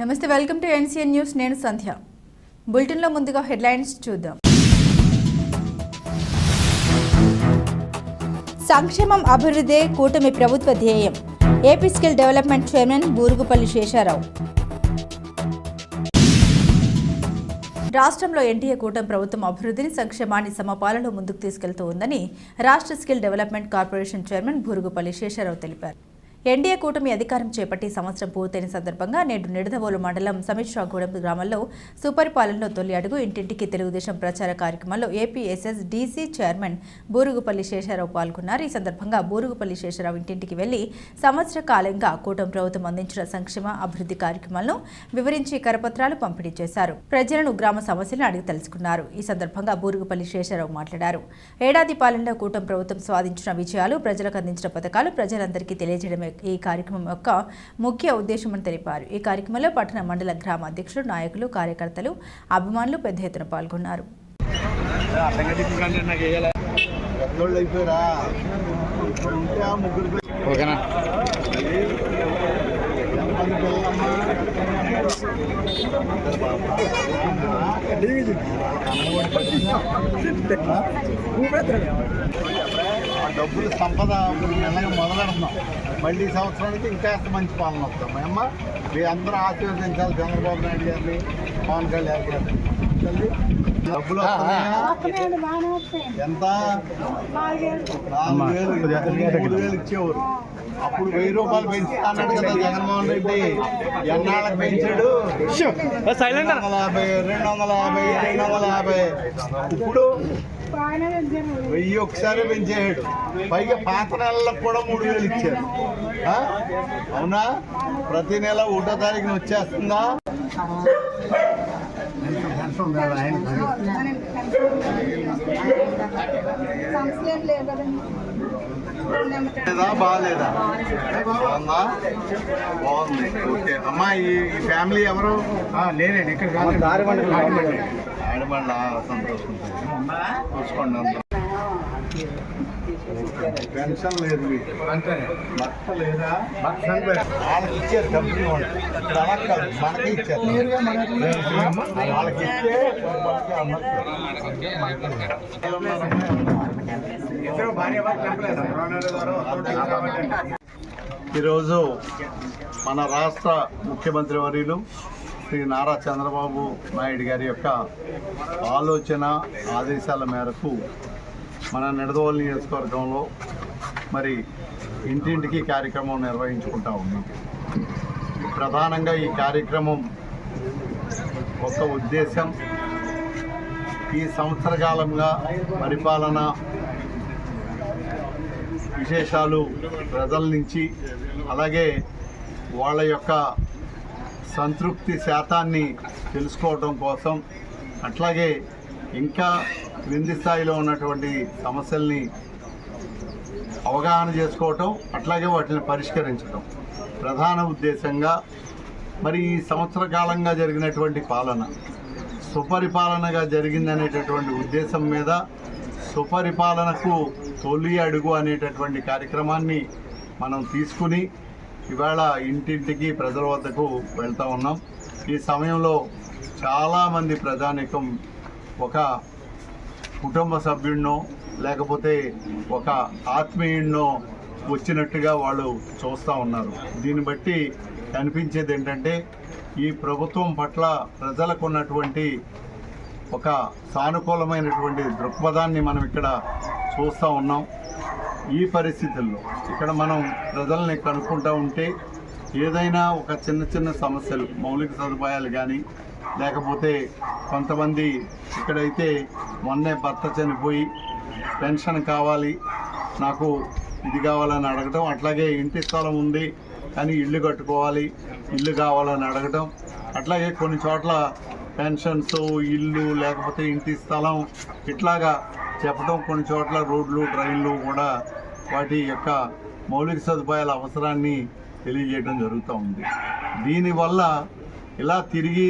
నమస్తే welcome to NCN news. నేను సంధ్య. బులెటిన్లో ముందుగా హెడ్లైన్స్ చూద్దాం. సంక్షేమం అభివృద్ధే కూటమి ప్రభుత్వ ధ్యేయం. AP skill development chairman Burugupalli Sesharao. రాష్ట్రంలో ఎన్డీఏ కూటమి ప్రభుత్వం అభివృద్ధిని సంక్షేమాన్ని సమపాలలో ముందుకు తీసుకెళ్తూ ఉందని రాష్ట్ర skill development corporation chairman Burugupalli Sesharao తెలిపారు. ఎన్డీఏ కూటమి అధికారం చేపట్టి సంవత్సరం పూర్తయిన సందర్భంగా నేడు నిడదవోలు మండలం సమీక్షాగూడెం గ్రామంలో సుపరిపాలనలో తొలి అడుగు ఇంటింటికి తెలుగుదేశం ప్రచార కార్యక్రమంలో APSSDC chairman Burugupalli Shesharao పాల్గొన్నారు. ఈ సందర్భంగా బూరుగుపల్లి శేషారావు ఇంటింటికి వెళ్ళి సంవత్సర కాలంగా కూటమి ప్రభుత్వం అందించిన సంక్షేమ అభివృద్ధి కార్యక్రమాలను వివరించి కరపత్రాలు పంపిణీ చేశారు. ప్రజలను గ్రామ సమస్యలను అడిగి తెలుసుకున్నారు. ఈ సందర్భంగా బూరుగుపల్లి శేషారావు మాట్లాడారు. ఏడాది పాలనలో కూటమి ప్రభుత్వం సాధించిన విజయాలు ప్రజలకు అందించిన పథకాలు ప్రజలందరికీ తెలియజేయడమే ఈ కార్యక్రమం యొక్క ముఖ్య ఉద్దేశమని తెలిపారు. ఈ కార్యక్రమంలో పట్టణ మండల గ్రామ అధ్యక్షులు నాయకులు కార్యకర్తలు అభిమానులు పెద్ద ఎత్తున పాల్గొన్నారు. ఓకేనా? డబ్బులు సంపద మెల్లగా మొదలెడుతున్నాం. మళ్ళీ సంవత్సరానికి ఇంకా మంచి పాలన వస్తాం. అమ్మ మీ అందరూ ఆశీర్వదించాలి చంద్రబాబు నాయుడు గారిని పవన్ కళ్యాణ్ గారిని. డబ్బులు ఎంత? నాలుగు వేలు మూడు వేలు ఇచ్చేవారు. అప్పుడు వెయ్యి రూపాయలు పెంచుతాన్నాడు కదా జగన్మోహన్ రెడ్డి. ఎన్నాళ్ళకి పెంచాడు? రెండు వందల యాభై రెండు వందల యాభై రెండు వందల యాభై. ఇప్పుడు వెయ్యి ఒకసారి పెంచేసాడు. పైగా పాత నెలలకు కూడా మూడు వేలు ఇచ్చారు. ఆ? అవునా? ప్రతి నెల ఒకటో తారీఖున వచ్చేస్తుందా? లేదా? బాగాలేదా? బాగుందా? బాగుంది. ఓకే. అమ్మా ఈ ఫ్యామిలీ ఎవరు? లేదండి ఇక్కడ ఆడవాళ్ళ సంతోషం చూసుకోండి. పెన్షన్ లేదు. భర్త లేదా? వాళ్ళకి ఇచ్చారు కంపెనీ వాళ్ళు. ఇక్కడ అలా కాదు మనకి ఇచ్చారు వాళ్ళకి ఇస్తే. ఈరోజు మన రాష్ట్ర ముఖ్యమంత్రి వర్యులు శ్రీ నారా చంద్రబాబు నాయుడు గారి యొక్క ఆలోచన ఆదేశాల మేరకు మన నిడదవోలు నియోజకవర్గంలో మరి ఇంటింటికి కార్యక్రమం నిర్వహించుకుంటా ఉన్నాం. ప్రధానంగా ఈ కార్యక్రమం ఒక ఉద్దేశం ఈ సంవత్సర కాలంగా పరిపాలన విశేషాలు ప్రజల నుంచి అలాగే వాళ్ళ యొక్క సంతృప్తి శాతాన్ని తెలుసుకోవడం కోసం అట్లాగే ఇంకా క్రింది స్థాయిలో ఉన్నటువంటి సమస్యల్ని అవగాహన చేసుకోవటం అట్లాగే వాటిని పరిష్కరించడం ప్రధాన ఉద్దేశంగా మరి ఈ సంవత్సర కాలంగా జరిగినటువంటి పాలన సుపరిపాలనగా జరిగిందనేటటువంటి ఉద్దేశం మీద సుపరిపాలనకు తొలి అడుగు అనేటటువంటి కార్యక్రమాన్ని మనం తీసుకుని ఇవాళ ఇంటింటికి ప్రజల వద్దకు వెళ్తూ ఉన్నాం. ఈ సమయంలో చాలామంది ప్రజానికం ఒక కుటుంబ సభ్యుడినో లేకపోతే ఒక ఆత్మీయుడినో వచ్చినట్టుగా వాళ్ళు చూస్తూ ఉన్నారు. దీన్ని బట్టి కనిపించేది ఏంటంటే ఈ ప్రభుత్వం పట్ల ప్రజలకు ఉన్నటువంటి ఒక సానుకూలమైనటువంటి దృక్పథాన్ని మనం ఇక్కడ చూస్తూ ఉన్నాం. ఈ పరిస్థితుల్లో ఇక్కడ మనం ప్రజల్ని కనుక్కుంటూ ఉంటే ఏదైనా ఒక చిన్న చిన్న సమస్యలు మౌలిక సదుపాయాలు కానీ లేకపోతే కొంతమంది ఇక్కడైతే మొన్నే భర్త చనిపోయి పెన్షన్ కావాలి నాకు ఇది కావాలని అడగటం అట్లాగే ఇంటి స్థలం ఉంది కానీ ఇల్లు కట్టుకోవాలి ఇల్లు కావాలని అడగటం అట్లాగే కొన్ని చోట్ల పెన్షన్స్ ఇల్లు లేకపోతే ఇంటి స్థలం ఇట్లాగా చెప్పడం కొన్ని చోట్ల రోడ్లు ట్రైన్లు కూడా వాటి యొక్క మౌలిక సదుపాయాల అవసరాన్ని తెలియజేయడం జరుగుతూ ఉంది. దీనివల్ల ఇలా తిరిగి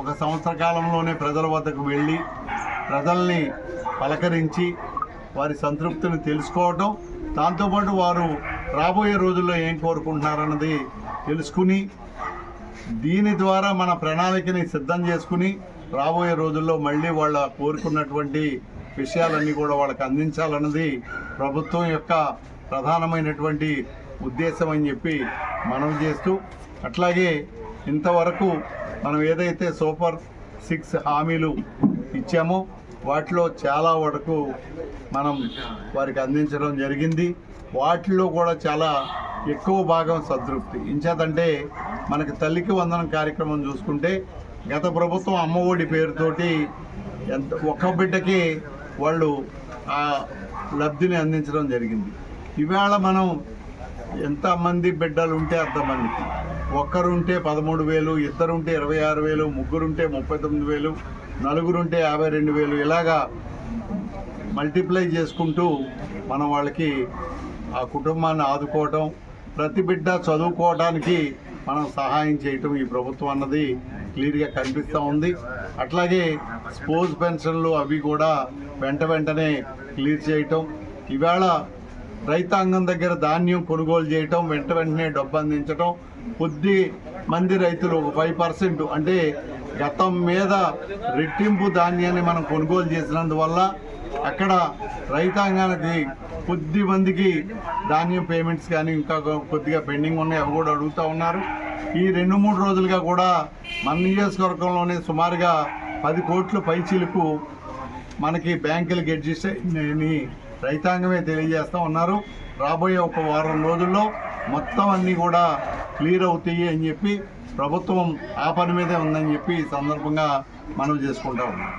ఒక సంవత్సర కాలంలోనే ప్రజల వద్దకు వెళ్ళి ప్రజల్ని పలకరించి వారి సంతృప్తిని తెలుసుకోవటం దాంతోపాటు వారు రాబోయే రోజుల్లో ఏం కోరుకుంటున్నారన్నది తెలుసుకుని దీని ద్వారా మన ప్రణాళికని సిద్ధం చేసుకుని రాబోయే రోజుల్లో మళ్ళీ వాళ్ళ కోరుకున్నటువంటి విషయాలన్నీ కూడా వాళ్ళకి అందించాలన్నది ప్రభుత్వం యొక్క ప్రధానమైనటువంటి ఉద్దేశం అని చెప్పి మనం చేస్తూ అట్లాగే ఇంతవరకు మనం ఏదైతే సూపర్ సిక్స్ హామీలు ఇచ్చామో వాటిలో చాలా వరకు మనం వారికి అందించడం జరిగింది. వాటిలో కూడా చాలా ఎక్కువ భాగం సంతృప్తి. ఇంచేతంటే మనకి తల్లికి వందనం కార్యక్రమం చూసుకుంటే గత ప్రభుత్వం అమ్మఒడి పేరుతోటి ఎంత ఒక్క బిడ్డకి వాళ్ళు ఆ లబ్ధిని అందించడం జరిగింది. ఇవాళ మనం ఎంతమంది బిడ్డలు ఉంటే అంతమందికి. ఒక్కరుంటే పదమూడు వేలు ఇద్దరుంటే ఇరవై ఆరు వేలు ముగ్గురుంటే ముప్పై తొమ్మిది వేలు నలుగురుంటే యాభై రెండు వేలు ఇలాగా మల్టిప్లై చేసుకుంటూ మనం వాళ్ళకి ఆ కుటుంబాన్ని ఆదుకోవటం ప్రతి బిడ్డ చదువుకోవడానికి మనం సహాయం చేయటం ఈ ప్రభుత్వం అన్నది క్లియర్గా కనిపిస్తూ ఉంది. అట్లాగే స్పోర్ట్స్ పెన్షన్లు అవి కూడా వెంట వెంటనే క్లియర్ చేయటం. ఇవాళ రైతాంగం దగ్గర ధాన్యం కొనుగోలు చేయటం వెంట వెంటనే డబ్బు అందించటం. కొద్ది మంది రైతులు ఒక ఫైవ్ పర్సెంట్ అంటే గతం మీద రెట్టింపు ధాన్యాన్ని మనం కొనుగోలు చేసినందువల్ల అక్కడ రైతాంగానికి కొద్ది మందికి ధాన్యం పేమెంట్స్ కానీ ఇంకా కొద్దిగా పెండింగ్ ఉన్నాయి. అవి కూడా అడుగుతూ ఉన్నారు. ఈ రెండు మూడు రోజులుగా కూడా మన నియోజకవర్గంలోనే సుమారుగా పది కోట్ల పైచీలకు మనకి బ్యాంకులకు అడ్జస్ట్ అయిందని రైతాంగమే తెలియజేస్తూ ఉన్నారు. రాబోయే ఒక వారం రోజుల్లో మొత్తం అన్నీ కూడా క్లియర్ అవుతాయి అని చెప్పి ప్రభుత్వం ఆ పని మీదే ఉందని చెప్పి సందర్భంగా మనం చేసుకుంటా ఉన్నాం.